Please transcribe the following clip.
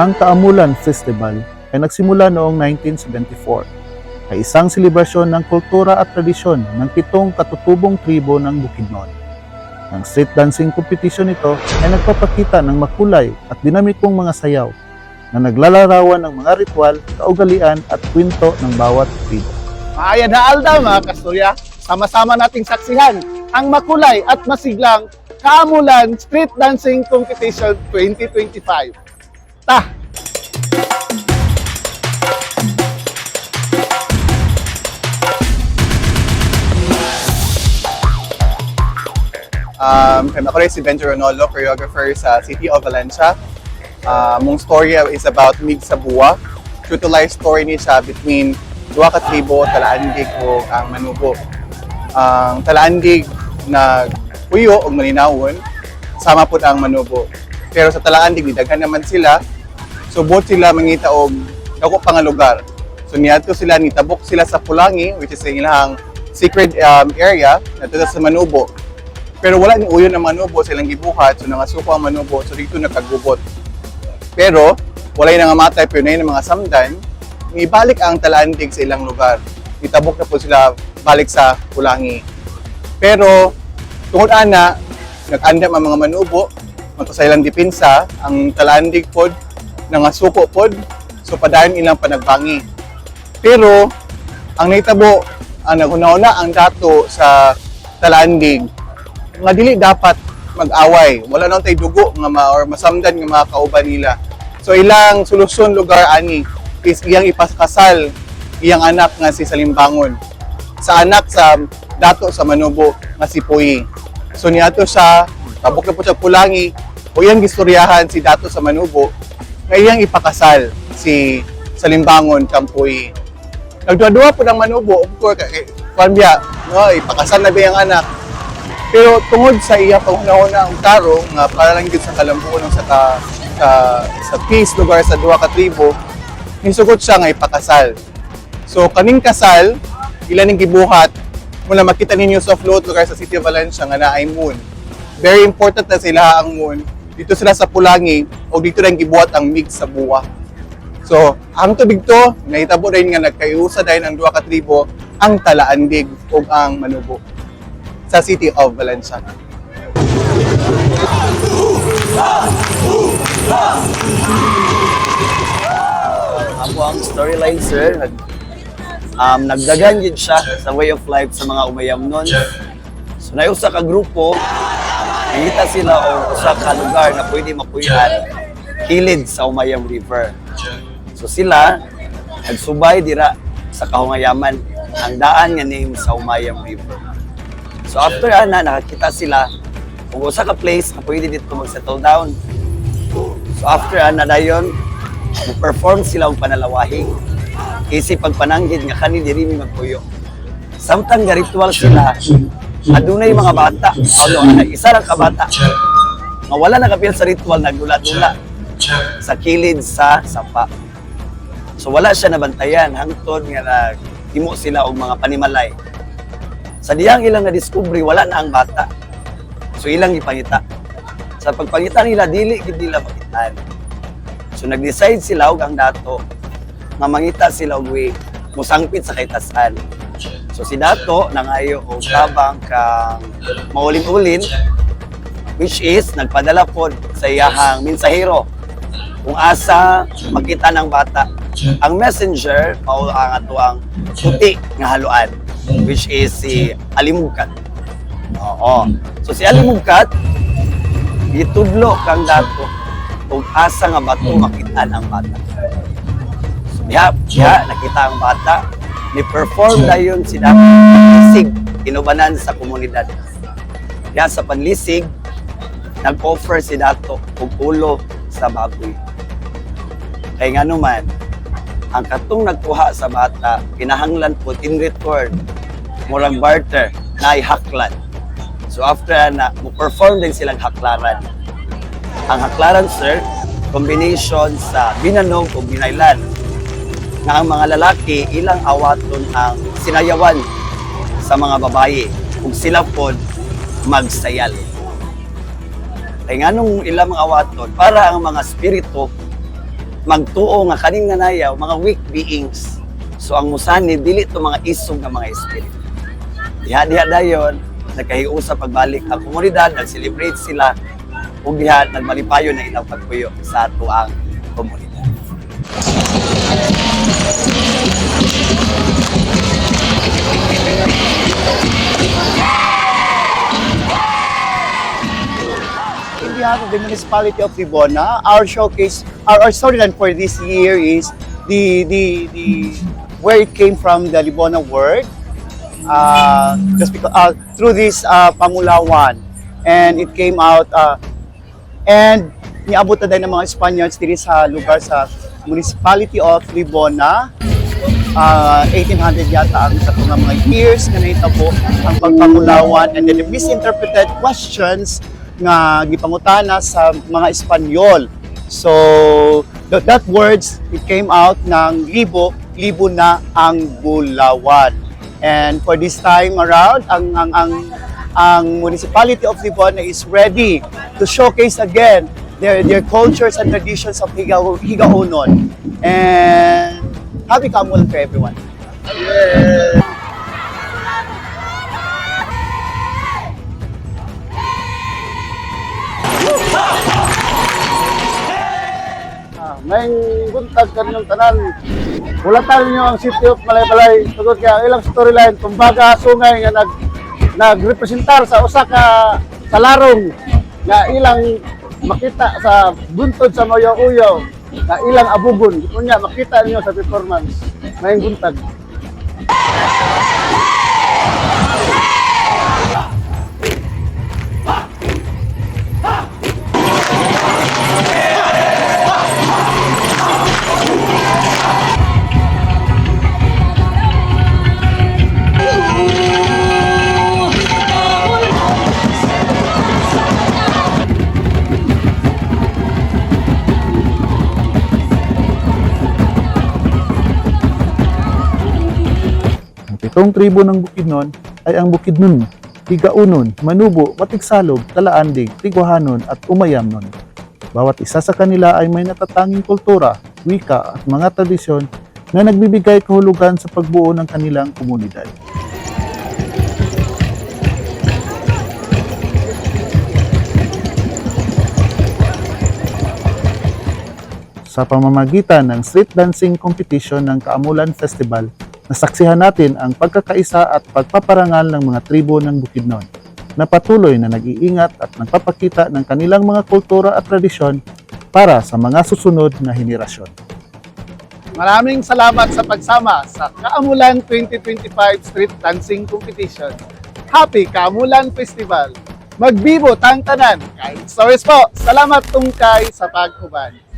Ang Kaamulan Festival ay nagsimula noong 1974 ay isang selebrasyon ng kultura at tradisyon ng pitong katutubong tribo ng Bukidnon. Ang street dancing competition nito ay nagpapakita ng makulay at dinamikong mga sayaw na naglalarawan ng mga ritual, kaugalian at kwento ng bawat tribo. Maaya na alda mga kasturya, sama-sama nating saksihan ang makulay at masiglang Kaamulan Street Dancing Competition 2025. Ta! Um, ako rin si Benjo Ronaldo, choreographer sa City of Valencia. Uh, mong story is about Mig sa Buwa. True to life story ni siya between duha ka tribo, Talaandig o ang Manubo. Ang Talaandig na puyo o malinawon, sama po ang Manubo. Pero sa Talaandig, didaghan naman sila. So both sila mangita og dako pa nga lugar. So niadto sila nitabok sila sa Pulangi which is ilang secret um, area na sa Manubo. Pero wala ni uyon ang Manubo silang gibuhat so nangasuko ang Manubo so dito nakagubot. Pero walay na nga matay pero na mga samdan ibalik ang Talaandig sa ilang lugar. Itabok na po sila balik sa Pulangi. Pero tungod ana nag-andam ang mga manubo magkasailang dipinsa ang Talaandig pod nangasuko pod so padayon ilang panagbangi. Pero ang naitabo ang naguna-una ang dato sa Talaandig nga dili dapat mag-away. Wala na tay dugo nga ma or masamdan nga mga kauban nila. So ilang solusyon lugar ani is iyang ipakasal iyang anak nga si Salimbangon sa anak sa dato sa Manubo nga si Puyi. So niadto siya tabok na po siya pulangi o iyang gistoryahan si dato sa Manubo nga iyang ipakasal si Salimbangon kang Puyi. Nagduwa-duwa po ng Manubo, of course, kwan biya, no, ipakasal na ba iyang anak? Pero tungod sa iya panghuna-una ang taro nga para lang gyud sa kalambuon sa ka, sa, sa peace lugar sa duha ka tribo, nisugot siya nga ipakasal. So kaning kasal, ilan ning gibuhat mula makita ninyo sa float lugar sa City of Valencia nga naay moon. Very important na sila ang moon. Dito sila sa Pulangi o dito rin gibuhat ang mix sa buwa. So, ang tubig to, nahitabo rin nga nagkayusa dahil ang duha ka tribo, ang Talaandig ug ang Manubo sa City of Valencia. Ako ang storyline, sir. Um, nagdagan yun siya sa way of life sa mga umayam nun. So, na usa ka grupo, nakita sila o usa ka lugar na pwede mapuyan kilid sa Umayam River. So sila, nagsubay dira sa Kahungayaman, ang daan nga name sa Umayam River. So after ana, nakakita sila kung usa ka place na pwede dito mag-settle down. So after ana dayon, perform sila og panalawahing. Isip pagpananggid nga kani diri mi magpuyo. Samtang ga ritual sila, adunay mga bata, ano, isa lang ka bata. Nga wala nakapil sa ritual, nagdula-dula sa kilid sa sapa. So wala siya nabantayan hangtod nga nagtimo sila og mga panimalay. Sa diyang ilang na discovery wala na ang bata. So ilang ipangita. Sa pagpangita nila dili gid nila makitaan. So nag-decide sila og ang dato nga mangita sila og way musangpit sa kaitasan. So si Dato nangayo og tabang kang maulin-ulin which is nagpadala pod sa iyahang mensahero kung asa makita ng bata. Ang messenger mao ang ato ang puti nga haluan which is si Alimugkat. Oo. So si Alimugkat gitudlo kang dato kung asa nga bato makita ang bata. So diha, diha nakita ang bata ni perform dayon si Dato panlisig inubanan sa komunidad. Diha sa panlisig nag-offer si Dato og ulo sa baboy. Kaya nga naman, ang katong nagkuha sa bata, kinahanglan po in return, murang barter, na haklan. So after na, mo-perform din silang haklaran. Ang haklaran, sir, combination sa binanog o binaylan na ang mga lalaki ilang awaton ang sinayawan sa mga babae kung sila po magsayal. Kaya nga nung ilang mga awaton, para ang mga spirito magtuo nga kaning nanayaw mga weak beings. So ang musani dili to mga isog nga mga espiritu. Diha-diha dayon nagkahiusa pagbalik ang komunidad, nag-celebrate sila. Ug diha nagmalipayon na ilang pagpuyo sa ato ang komunidad. in behalf of the municipality of Libona, our showcase, our, our storyline for this year is the the the where it came from the Libona word, uh, just because uh, through this uh, Pangulawan, and it came out uh, and niabot na din ng mga Spaniards diri sa lugar sa municipality of Libona. Uh, 1800 yata ang sa mga mga years na nahitabo ang pagpangulawan and then the misinterpreted questions nga gipangutana sa mga Espanyol. So, that, words, it came out ng libo, libo na ang Bulawan. And for this time around, ang, ang, ang, ang municipality of Libona is ready to showcase again their, their cultures and traditions of Higa, Higaonon. And happy Kamulan to everyone. May buntag kanilang tanan. Bulatan ninyo ang City of Malaybalay. Tugod ang ilang storyline, kumbaga sungay nga nag nagrepresentar sa usa ka sa larong nga ilang makita sa buntod sa Mayo-Uyo nga ilang abugon. Kunya makita niyo sa performance. May buntag. Pitong tribo ng Bukidnon ay ang Bukidnon, Higaunon, Manubo, Matigsalog, Talaandig, Tiguhanon at Umayamnon. Bawat isa sa kanila ay may natatanging kultura, wika at mga tradisyon na nagbibigay kahulugan sa pagbuo ng kanilang komunidad. Sa pamamagitan ng street dancing competition ng Kaamulan Festival, nasaksihan natin ang pagkakaisa at pagpaparangal ng mga tribo ng Bukidnon na patuloy na nag-iingat at nagpapakita ng kanilang mga kultura at tradisyon para sa mga susunod na henerasyon. Maraming salamat sa pagsama sa Kaamulan 2025 Street Dancing Competition. Happy Kaamulan Festival! Magbibo tang tanan! Kahit stories po! Salamat tungkay sa pagkuban!